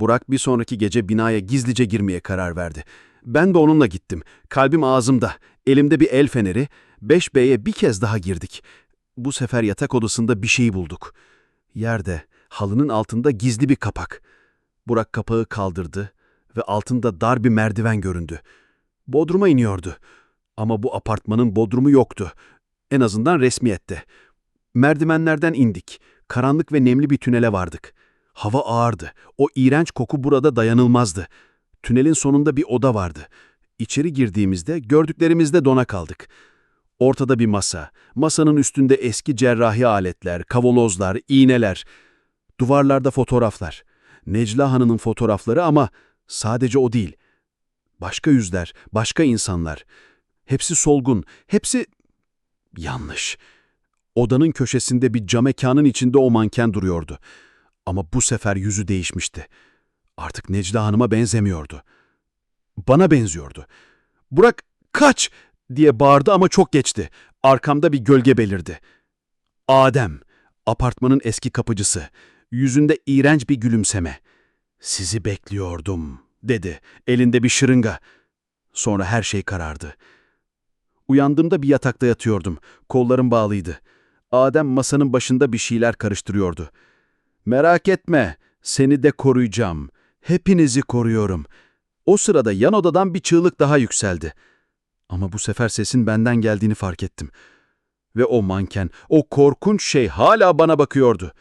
Burak bir sonraki gece binaya gizlice girmeye karar verdi. Ben de onunla gittim. Kalbim ağzımda, elimde bir el feneri. 5B'ye bir kez daha girdik. Bu sefer yatak odasında bir şey bulduk. Yerde, halının altında gizli bir kapak. Burak kapağı kaldırdı ve altında dar bir merdiven göründü. Bodruma iniyordu. Ama bu apartmanın bodrumu yoktu. En azından resmiyette. Merdivenlerden indik. Karanlık ve nemli bir tünele vardık. Hava ağırdı. O iğrenç koku burada dayanılmazdı. Tünelin sonunda bir oda vardı. İçeri girdiğimizde gördüklerimizde dona kaldık. Ortada bir masa. Masanın üstünde eski cerrahi aletler, kavolozlar, iğneler. Duvarlarda fotoğraflar. Necla Hanım'ın fotoğrafları ama sadece o değil. Başka yüzler, başka insanlar. Hepsi solgun, hepsi yanlış. Odanın köşesinde bir cam mekanın içinde o manken duruyordu. Ama bu sefer yüzü değişmişti. Artık Necla Hanım'a benzemiyordu. Bana benziyordu. Burak kaç diye bağırdı ama çok geçti. Arkamda bir gölge belirdi. Adem, apartmanın eski kapıcısı. Yüzünde iğrenç bir gülümseme. Sizi bekliyordum dedi. Elinde bir şırınga. Sonra her şey karardı. Uyandığımda bir yatakta yatıyordum. Kollarım bağlıydı. Adem masanın başında bir şeyler karıştırıyordu. Merak etme, seni de koruyacağım. Hepinizi koruyorum. O sırada yan odadan bir çığlık daha yükseldi. Ama bu sefer sesin benden geldiğini fark ettim. Ve o manken, o korkunç şey hala bana bakıyordu.